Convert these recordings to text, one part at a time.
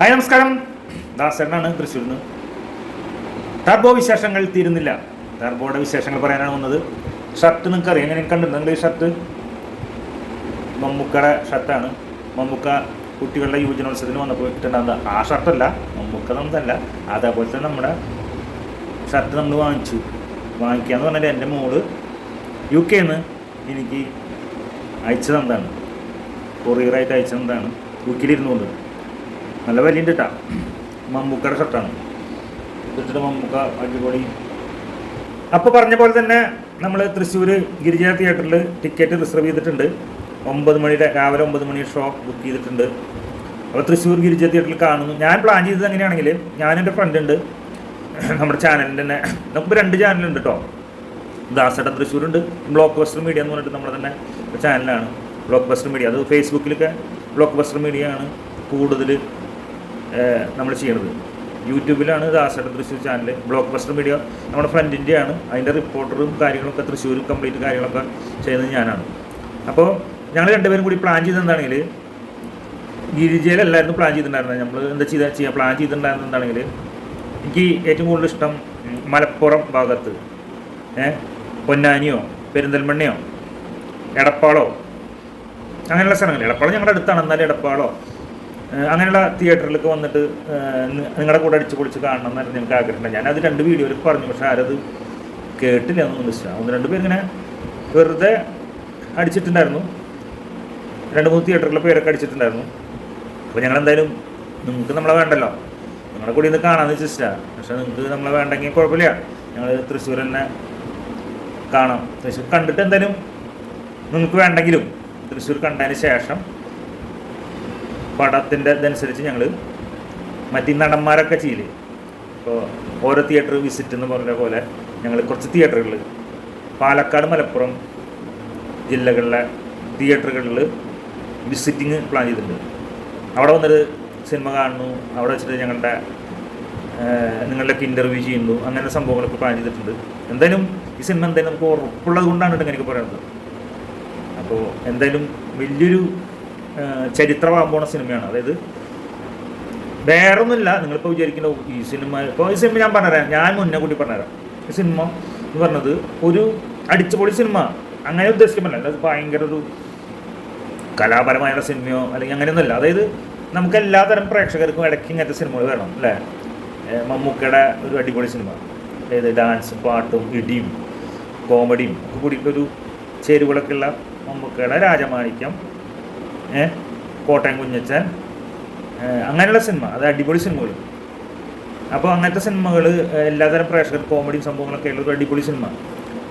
Hi നമസ്കാരം. ദാസരനാണ് തൃശ്ശൂരിൽ നിന്ന് ടർബോ വിശേഷങ്ങൾ തീരുന്നില്ല. ടർബോയുടെ വിശേഷങ്ങൾ പറയാനാണ് വന്നത്. ഷർട്ട് നിങ്ങൾക്ക് അറിയാം എങ്ങനെ കണ്ടിട്ടുണ്ട് ഈ ഷർട്ട്? മമ്മൂക്കയുടെ ഷർട്ടാണ്. മമ്മൂക്ക കുട്ടികളുടെ യുവജനോത്സവത്തിന് വന്നപ്പോൾ ഇട്ടുണ്ടാകുന്ന ആ ഷർട്ടല്ല മമ്മൂക്ക നമുക്കല്ല തന്നെ നമ്മുടെ ഷർട്ട് നമ്മൾ വാങ്ങിച്ചു. വാങ്ങിക്കാന്ന് പറഞ്ഞാൽ എന്റെ മോൾ യു കെ നിന്ന് എനിക്ക് അയച്ചത് എന്താണ് കൊറിയറായിട്ട് അയച്ചത് എന്താണ് യു കെയിലിരുന്നുകൊണ്ട് നല്ല വലിയ കേട്ടോ മമ്മൂക്കയുടെ ഷർട്ടാണ്. ഇട്ടിട്ട് മമ്മൂക്ക അടിപൊളി. അപ്പോൾ പറഞ്ഞ പോലെ തന്നെ നമ്മൾ തൃശ്ശൂർ ഗിരിജ തിയേറ്ററിൽ ടിക്കറ്റ് റിസർവ് ചെയ്തിട്ടുണ്ട്. ഒമ്പത് മണിയുടെ രാവിലെ ഒമ്പത് മണി ഷോ ബുക്ക് ചെയ്തിട്ടുണ്ട്. അപ്പോൾ തൃശ്ശൂർ ഗിരിജ തിയേറ്ററിൽ കാണുന്നു. ഞാൻ പ്ലാൻ ചെയ്തത് എങ്ങനെയാണെങ്കിൽ ഞാനെന്റെ ഫ്രണ്ട് ഉണ്ട്. നമ്മുടെ ചാനലിന്റെ തന്നെ. നമുക്ക് രണ്ട് ചാനലുണ്ട് കേട്ടോ ദാസേട്ടൻ തൃശ്ശൂരുണ്ട്. ബ്ലോക്ക് ബസ്റ്റർ മീഡിയ എന്ന് പറഞ്ഞിട്ട് നമ്മുടെ തന്നെ ചാനലാണ് ബ്ലോക്ക് ബസ്റ്റർ മീഡിയ അത് ഫേസ്ബുക്കിലൊക്കെ ബ്ലോക്ക് ബസ്റ്റർ മീഡിയ ആണ്. കൂടുതൽ നമ്മൾ ചെയ്യണത്. യൂട്യൂബിലാണ് ദാസേട്ടൻ Thrissur channel blockbuster media നമ്മുടെ ഫ്രണ്ടിന്റെ ആണ് അതിന്റെ റിപ്പോർട്ടറും കാര്യങ്ങളൊക്കെ തൃശ്ശൂർ കംപ്ലീറ്റ് കാര്യങ്ങളൊക്കെ ചെയ്യുന്നത് ഞാനാണ്. അപ്പോൾ ഞങ്ങൾ രണ്ടുപേരും കൂടി പ്ലാൻ ചെയ്തെന്താണെങ്കിൽ ഗിരിജയിലല്ലായിരുന്നു പ്ലാൻ ചെയ്തിട്ടുണ്ടായിരുന്നത് നമ്മൾ എന്താ ചെയ്താൽ ചെയ്യുക പ്ലാൻ ചെയ്തിട്ടുണ്ടായിരുന്നത് എന്താണെങ്കിൽ എനിക്ക് ഏറ്റവും കൂടുതൽ ഇഷ്ടം മലപ്പുറം ഭാഗത്ത്. പൊന്നാനിയോ പെരിന്തൽമണ്ണയോ എടപ്പാളോ അങ്ങനെയുള്ള സ്ഥലങ്ങൾ. എടപ്പാളം ഞങ്ങളുടെ അടുത്താണ്. എന്നാലും എടപ്പാളോ. അങ്ങനെയുള്ള തിയേറ്ററിലൊക്കെ വന്നിട്ട് നിങ്ങളുടെ കൂടെ അടിച്ചു പൊളിച്ച് കാണണം എന്നായിരുന്നു ഞങ്ങൾക്ക് ആഗ്രഹമുണ്ട് ഞാൻ അത് രണ്ട് വീഡിയോയിൽ പറഞ്ഞു പക്ഷേ ആരത് കേട്ടില്ല എന്നൊന്നും മനസ്സിലാവും ഒന്ന് രണ്ട് പേര് ഇങ്ങനെ വെറുതെ അടിച്ചിട്ടുണ്ടായിരുന്നു. രണ്ട് മൂന്ന് തിയേറ്ററിലെ പേരൊക്കെ അടിച്ചിട്ടുണ്ടായിരുന്നു. അപ്പോൾ ഞങ്ങൾ എന്തായാലും നിങ്ങൾക്ക് നമ്മളെ വേണ്ടല്ലോ. നിങ്ങളുടെ കൂടി ഇന്ന് കാണാമെന്ന് വെച്ചിട്ടാണ് പക്ഷേ നിങ്ങൾക്ക് നമ്മളെ വേണ്ടെങ്കിൽ കുഴപ്പമില്ല. ഞങ്ങൾ തൃശ്ശൂർ തന്നെ കാണാം. തൃശ്ശൂർ കണ്ടിട്ട് എന്തായാലും നിങ്ങൾക്ക് വേണ്ടെങ്കിലും തൃശ്ശൂർ കണ്ടതിന് ശേഷം പടത്തിന്റെ ഇതനുസരിച്ച് ഞങ്ങൾ മറ്റു നടന്മാരൊക്കെ ചെയ്യില്ലേ? ഇപ്പോൾ ഓരോ തിയേറ്റർ വിസിറ്റ് എന്ന് പറഞ്ഞ പോലെ ഞങ്ങൾ കുറച്ച് തിയേറ്ററുകളിൽ പാലക്കാട് മലപ്പുറം ജില്ലകളിലെ തിയേറ്ററുകളിൽ വിസിറ്റിങ് പ്ലാൻ ചെയ്തിട്ടുണ്ട്. അവിടെ വന്നിട്ട് സിനിമ കാണുന്നു. അവിടെ വെച്ചിട്ട് ഞങ്ങളുടെ ഏഹ്, നിങ്ങളുടെയൊക്കെ ഇന്റർവ്യൂ ചെയ്യുന്നു. അങ്ങനെ സംഭവങ്ങളൊക്കെ പ്ലാൻ ചെയ്തിട്ടുണ്ട്. എന്തായാലും ഈ സിനിമ എന്തായാലും നമുക്ക് ഉറപ്പുള്ളത് കൊണ്ടാണ് കേട്ടോ എനിക്ക് പറയുന്നത് അപ്പോൾ എന്തായാലും വലിയൊരു ചരിത്രമാകാൻ പോണ സിനിമയാണ്. അതായത് വേറൊന്നുമില്ല. നിങ്ങളിപ്പോൾ വിചാരിക്കുന്ന ഈ സിനിമ ഇപ്പോൾ ഈ സിനിമ ഞാൻ പറഞ്ഞുതരാം. ഞാൻ മുന്നേ കൂടി പറഞ്ഞുതരാം. ഈ സിനിമ എന്ന് പറഞ്ഞത് ഒരു അടിച്ചുപൊളി സിനിമ. അങ്ങനെ ഉദ്ദേശിക്കുമല്ല അത് ഭയങ്കര ഒരു കലാപരമായ സിനിമയോ അല്ലെങ്കിൽ അങ്ങനെയൊന്നുമല്ല. അതായത് നമുക്ക് എല്ലാതരം പ്രേക്ഷകർക്കും ഇടയ്ക്ക് ഇങ്ങനത്തെ സിനിമകൾ വേണം അല്ലേ? മമ്മൂക്കയുടെ ഒരു അടിപൊളി സിനിമ. അതായത് ഡാൻസ് പാട്ടും ഇടിയും കോമഡിയും ഒക്കെ കൂടിയിട്ടൊരു ചേരുവകളൊക്കെ ഉള്ള മമ്മൂക്കയുടെ രാജമാണിക്യം. കോട്ടയം കുഞ്ഞച്ചൻ. അങ്ങനെയുള്ള സിനിമ. അത് അടിപൊളി സിനിമകൾ അപ്പോൾ അങ്ങനത്തെ സിനിമകൾ എല്ലാതരം പ്രേക്ഷകർ കോമഡിയും സംഭവങ്ങളൊക്കെ ഉള്ള ഒരു അടിപൊളി സിനിമ.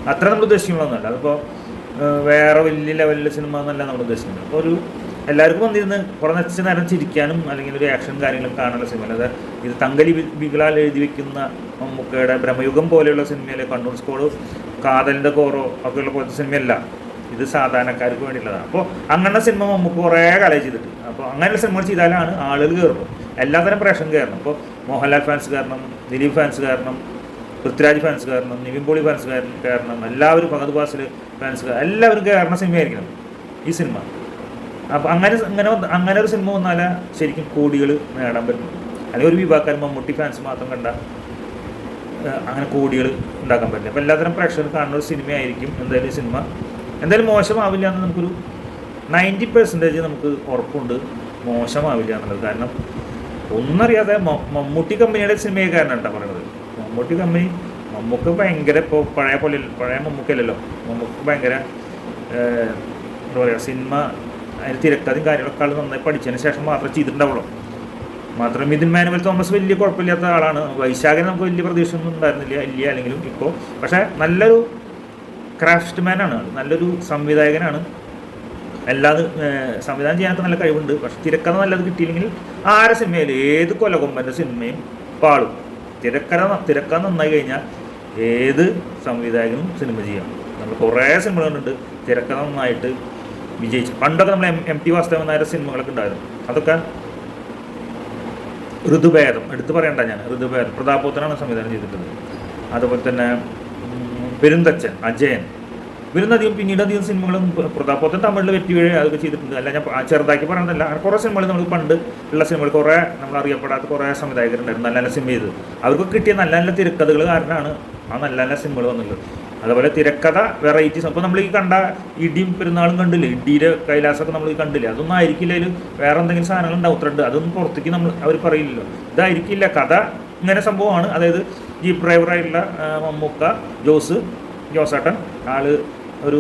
അത്ര നമ്മൾ ഉദ്ദേശിക്കുന്നതൊന്നുമല്ല അതിപ്പോൾ വേറെ വലിയ ലെവലിലെ സിനിമ എന്നല്ല നമ്മൾ ഉദ്ദേശിക്കുന്നത്. അപ്പോൾ ഒരു എല്ലാവർക്കും വന്നിരുന്ന് കുറച്ച് നേരം ചിരിക്കാനും അല്ലെങ്കിൽ ഒരു ആക്ഷൻ കാര്യങ്ങളും കാണാനുള്ള സിനിമ. അല്ലാതെ ഇത് തങ്കലി ബി- ബിഗിലാൽ എഴുതി വെക്കുന്ന മമ്മൂക്കയുടെ ബ്രഹ്മയുഗം പോലെയുള്ള സിനിമയിലെ കണ്ണൂർ സ്കോഡ് കാതലിന്റെ കോറോ ഒക്കെയുള്ള പോലത്തെ സിനിമയല്ല. ഇത് സാധാരണക്കാർക്ക് വേണ്ടിയുള്ളതാണ്. അപ്പോൾ അങ്ങനെ സിനിമ നമുക്ക് കുറേ കാലം ചെയ്തിട്ട് അപ്പോൾ അങ്ങനെയുള്ള സിനിമകൾ ചെയ്താലാണ് ആളുകൾ കയറുള്ളൂ എല്ലാത്തരം പ്രേക്ഷകം കയറണം അപ്പോൾ മോഹൻലാൽ ഫാൻസ് കാരണം ദിലീപ് ഫാൻസ് കാരണം പൃഥ്വിരാജ് ഫാൻസ് കാരണം നിവിൻ പോളി ഫാൻസ് കാരണം എല്ലാവരും ഫഹദ് ഫാസിൽ ഫാൻസ് എല്ലാവരും കയറുന്ന സിനിമയായിരിക്കണം ഈ സിനിമ അപ്പോൾ അങ്ങനെ അങ്ങനെ അങ്ങനെ ഒരു സിനിമ വന്നാൽ ശരിക്കും കോടികൾ നേടാൻ പറ്റും അല്ലെങ്കിൽ ഒരു വിഭാഗക്കാരൻ മമ്മൂട്ടി ഫാൻസ് മാത്രം കണ്ട അങ്ങനെ കോടികൾ ഉണ്ടാക്കാൻ പറ്റില്ല. അപ്പോൾ എല്ലാത്തരം പ്രേക്ഷകർ കാണുന്ന ഒരു സിനിമയായിരിക്കും എന്തായാലും ഈ സിനിമ എന്തായാലും മോശമാവില്ല എന്ന് നമുക്കൊരു നയന്റി പെർസെന്റേജ് നമുക്ക് ഉറപ്പുണ്ട്. മോശമാവില്ല എന്നുള്ളത്. കാരണം ഒന്നറിയാതെ മമ്മൂട്ടി കമ്പനിയുടെ സിനിമയൊക്കെയാണ് കേട്ടോ പറയുന്നത്. മമ്മൂട്ടി കമ്പനി മമ്മൂക്ക് ഭയങ്കര ഇപ്പോൾ പഴയ പോലെ പഴയ മമ്മൂക്കല്ലല്ലോ മമ്മൂക്ക് ഭയങ്കര എന്താ പറയുക സിനിമ അതിന് തിരക്കഥയും കാര്യങ്ങളൊക്കെ ആൾ നന്നായി പഠിച്ചതിന് ശേഷം മാത്രമേ ചെയ്തിട്ടുണ്ടാവുള്ളൂ. മാത്രം മിഥുൻ മാനുവൽ തോമസ് വലിയ കുഴപ്പമില്ലാത്ത ആളാണ്. വൈശാഖൻ നമുക്ക് വലിയ പ്രതീക്ഷ ഒന്നും ഉണ്ടായിരുന്നില്ല ഇല്ല അല്ലെങ്കിലും ഇപ്പോൾ പക്ഷേ നല്ലൊരു ക്രാഫ്റ്റ് മാനാണ് നല്ലൊരു സംവിധായകനാണ്. അല്ലാതെ സംവിധാനം ചെയ്യാനൊക്കെ നല്ല കഴിവുണ്ട്. പക്ഷെ തിരക്കഥ നല്ലത് കിട്ടിയില്ലെങ്കിൽ ആരെ സിനിമയിൽ ഏത് കൊലകൊമ്പന്റെ സിനിമയും പാളും. തിരക്കഥ തിരക്കഥ നന്നായി കഴിഞ്ഞാൽ ഏത് സംവിധായകനും സിനിമ ചെയ്യാം. നമ്മൾ കുറേ സിനിമകളുണ്ട് തിരക്കഥ നന്നായിട്ട് വിജയിച്ചു. പണ്ടൊക്കെ നമ്മൾ എം എം ടി വാസ്തവൻ നായരുടെ സിനിമകളൊക്കെ ഉണ്ടായിരുന്നു. അതൊക്കെ ഋതുഭേദം. എടുത്തു പറയണ്ട ഞാൻ. ഋതുഭേദം. പ്രതാപോത്തനാണ് സംവിധാനം ചെയ്തിട്ടുള്ളത്. അതുപോലെ തന്നെ പെരുന്തച്ചൻ അജയൻ. ഇവരൊന്നും അധികം പിന്നീട് അധികം സിനിമകളും പ്രതാപത്തെ തമിഴിൽ വെറ്റി വീഴ അതൊക്കെ ചെയ്തിട്ടുണ്ട്. അല്ല ഞാൻ ചെറുതാക്കി പറയുന്നതല്ല അങ്ങനെ കുറേ സിനിമകൾ നമ്മൾ പണ്ട് ഉള്ള സിനിമകൾ കുറേ നമ്മൾ അറിയപ്പെടാത്ത കുറേ സംവിധായകരുണ്ടായിരുന്നു. നല്ല നല്ല സിനിമ ചെയ്ത് അവർക്ക് കിട്ടിയ നല്ല നല്ല തിരക്കഥകൾ കാരണമാണ് ആ നല്ല നല്ല സിനിമകൾ വന്നുള്ളത് അതുപോലെ തിരക്കഥ വെറൈറ്റീസ്. അപ്പോൾ നമ്മൾ ഈ കണ്ട ഇടിയും പെരുന്നാളും കണ്ടില്ലേ? ഇടിയുടെ കൈലാസമൊക്കെ നമ്മൾ കണ്ടില്ലേ? അതൊന്നും ആയിരിക്കില്ല അതിൽ വേറെ എന്തെങ്കിലും സാധനങ്ങൾ ഉണ്ടാവും ഉത്തരണ്ട് അതൊന്നും പുറത്തേക്ക് നമ്മൾ അവർ പറയില്ലല്ലോ. ഇതായിരിക്കില്ല. കഥ ഇങ്ങനെ സംഭവമാണ്. അതായത് ജീപ്പ് ഡ്രൈവറായിട്ടുള്ള മമ്മൂക്ക ജോസ് ജോസേട്ടൻ ആൾ ഒരു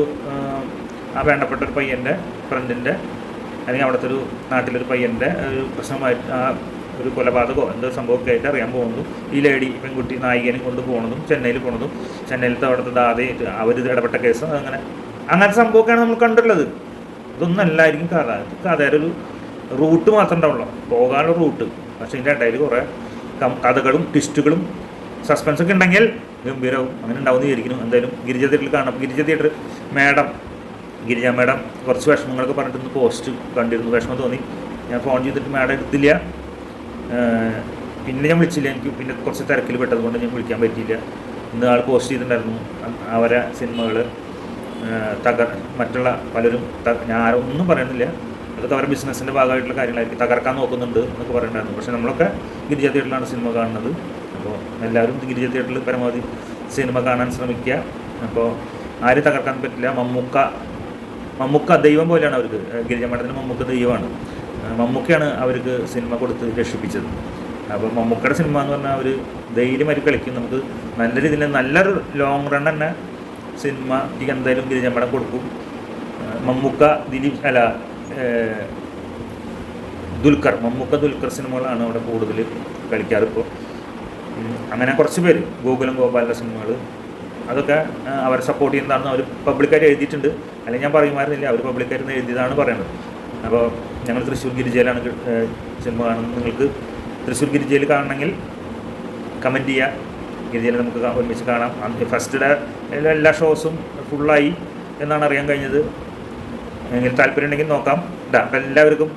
വേണ്ടപ്പെട്ട ഒരു പയ്യന്റെ ഫ്രണ്ടിന്റെ അല്ലെങ്കിൽ അവിടുത്തെ ഒരു നാട്ടിലൊരു പയ്യന്റെ ഒരു പ്രശ്നമായിട്ട് ഒരു കൊലപാതകമോ എന്തോ സംഭവമൊക്കെ ആയിട്ട് അറിയാൻ പോകുന്നതും ഈ ലേഡി പെൺകുട്ടി നായികനെ കൊണ്ട് പോകുന്നതും ചെന്നൈയിൽ പോകുന്നതും ചെന്നൈയിലത്തെ അവിടുത്തെ ദാതയായിട്ട് അവർ ഇടപെട്ട കേസ് അങ്ങനെ അങ്ങനത്തെ സംഭവമൊക്കെയാണ് നമ്മൾ കണ്ടിട്ടുള്ളത്. ഇതൊന്നും അല്ലായിരിക്കും കഥ. കഥയുടെ ഒരു റൂട്ട് മാത്രമേ ഉണ്ടാവുള്ളൂ. പോകാനുള്ള റൂട്ട് പക്ഷേ ഇതിന്റെ ഇടയിൽ കുറേ കഥകളും ട്വിസ്റ്റുകളും സസ്പെൻസ് ഒക്കെ ഉണ്ടെങ്കിൽ ഗംഭീരവും അങ്ങനെ ഉണ്ടാവും എന്ന് വിചാരിക്കുന്നു. എന്തായാലും ഗിരിജ തിയേറ്ററിൽ കാണാം. Girija theatre madam Girija madam കുറച്ച് വിഷമങ്ങളൊക്കെ പറഞ്ഞിട്ട് പോസ്റ്റ് കണ്ടിരുന്നു. വിഷമം തോന്നി. ഞാൻ ഫോൺ ചെയ്തിട്ട് മാഡം എടുത്തില്ല പിന്നെ ഞാൻ വിളിച്ചില്ല. എനിക്ക് പിന്നെ കുറച്ച് തിരക്കിൽ പെട്ടതുകൊണ്ട് ഞാൻ വിളിക്കാൻ പറ്റിയില്ല. ഇന്ന് ആൾ പോസ്റ്റ് ചെയ്തിട്ടുണ്ടായിരുന്നു. അവരെ സിനിമകൾ തകർ മറ്റുള്ള പലരും ഞാൻ ഒന്നും പറയുന്നില്ല. അതൊക്കെ അവരുടെ ബിസിനസ്സിന്റെ ഭാഗമായിട്ടുള്ള കാര്യങ്ങളായിരിക്കും. തകർക്കാൻ നോക്കുന്നുണ്ട് എന്നൊക്കെ പറയുന്നുണ്ടായിരുന്നു. പക്ഷേ നമ്മളൊക്കെ ഗിരിജ തിയേറ്ററിലാണ് സിനിമ കാണുന്നത്. അപ്പോൾ എല്ലാവരും ഗിരിജ തിയേറ്ററിൽ പരമാവധി സിനിമ കാണാൻ ശ്രമിക്കുക. അപ്പോൾ ആരും തകർക്കാൻ പറ്റില്ല. മമ്മൂക്ക മമ്മൂക്ക ദൈവം പോലെയാണ് അവർക്ക്. ഗിരിജ മഠത്തിന് മമ്മൂക്ക ദൈവമാണ്. മമ്മൂക്കയാണ് അവർക്ക് സിനിമ കൊടുത്ത് രക്ഷിപ്പിച്ചത്. അപ്പോൾ മമ്മൂക്കയുടെ സിനിമ എന്ന് പറഞ്ഞാൽ അവർ ധൈര്യമായിട്ട് കളിക്കും. നമുക്ക് നല്ല രീതിയിൽ നല്ലൊരു ലോങ് റൺ തന്നെ സിനിമ ഈ എന്തായാലും ഗിരിജ മഠം കൊടുക്കും. മമ്മൂക്ക ദിലീപ് അല്ല ദുൽഖർ മമ്മൂക്ക ദുൽഖർ സിനിമകളാണ് അവിടെ കൂടുതൽ കളിക്കാറ് ഇപ്പോൾ. അങ്ങനെ കുറച്ച് പേര് ഗോകുലം ഗോപാലിന്റെ സിനിമകൾ അതൊക്കെ അവരെ സപ്പോർട്ട് ചെയ്യുന്നതാണെന്ന് അവർ പബ്ലിക്കായിട്ട് എഴുതിയിട്ടുണ്ട്. അല്ലെങ്കിൽ ഞാൻ പറയുമായിരുന്നില്ല അവർ പബ്ലിക്കായിട്ട് എഴുതിയതാണ് പറയുന്നത് അപ്പോൾ ഞങ്ങൾ തൃശ്ശൂർ ഗിരിജയിലാണ് സിനിമ കാണുന്നത്. നിങ്ങൾക്ക് തൃശ്ശൂർ ഗിരിജയിൽ കാണണമെങ്കിൽ കമന്റ് ചെയ്യുക ഗിരിജയിൽ നമുക്ക് ഒരുമിച്ച് കാണാം. ഫസ്റ്റ് ഡേ എല്ലാ ഷോസും ഫുള്ളായി എന്നാണ് അറിയാൻ കഴിഞ്ഞത്. എങ്കിൽ താല്പര്യം ഉണ്ടെങ്കിൽ നോക്കാം. ഇതാ അപ്പം എല്ലാവർക്കും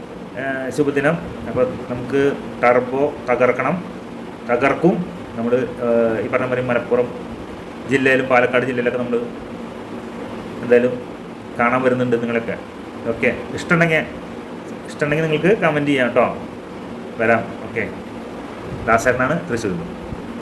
ശുഭദിനം. അപ്പോൾ നമുക്ക് ടർബോ തകർക്കണം. തകർക്കും. നമ്മൾ ഈ പറഞ്ഞ പോലെ മലപ്പുറം ജില്ലയിലും പാലക്കാട് ജില്ലയിലൊക്കെ നമ്മൾ എന്തായാലും കാണാൻ വരുന്നുണ്ട് നിങ്ങളൊക്കെ. ഓക്കെ. ഇഷ്ടമുണ്ടെങ്കിൽ ഇഷ്ടമുണ്ടെങ്കിൽ നിങ്ങൾക്ക് കമന്റ് ചെയ്യാം കേട്ടോ. വരാം. ഓക്കെ. ദാസരനാണ് തൃശ്ശൂർ